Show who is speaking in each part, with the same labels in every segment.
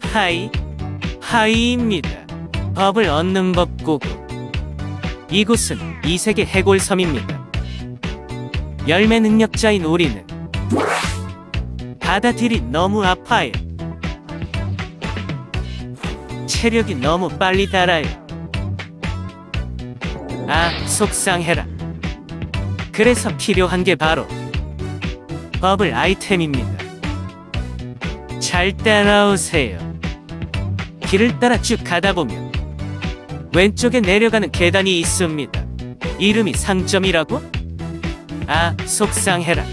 Speaker 1: 하이, 하이입니다. 법을 얻는 법 고고. 이곳은 이세계 해골섬입니다. 열매 능력자인 우리는 바다딜이 너무 아파요. 체력이 너무 빨리 달아요. 아, 속상해라. 그래서 필요한 게 바로 버블 아이템입니다. 잘 따라오세요. 길을 따라 쭉 가다 보면 왼쪽에 내려가는 계단이 있습니다. 이름이 상점이라고? 아, 속상해라.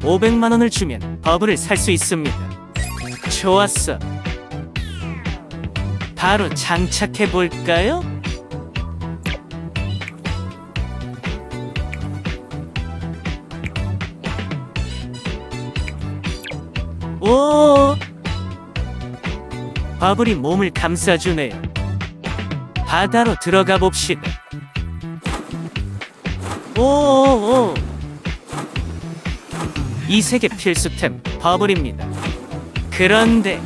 Speaker 1: 500만 원을 주면 버블을 살 수 있습니다. 좋았어. 바로 장착해 볼까요? 오! 버블이 몸을 감싸주네요. 바다로 들어가 봅시다. 오오오! 이 세계 필수템 버블입니다. 그런데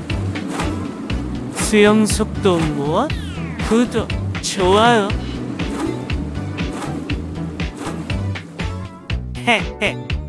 Speaker 1: 수영 속도 무엇? 구독, 좋아요. 헤헤.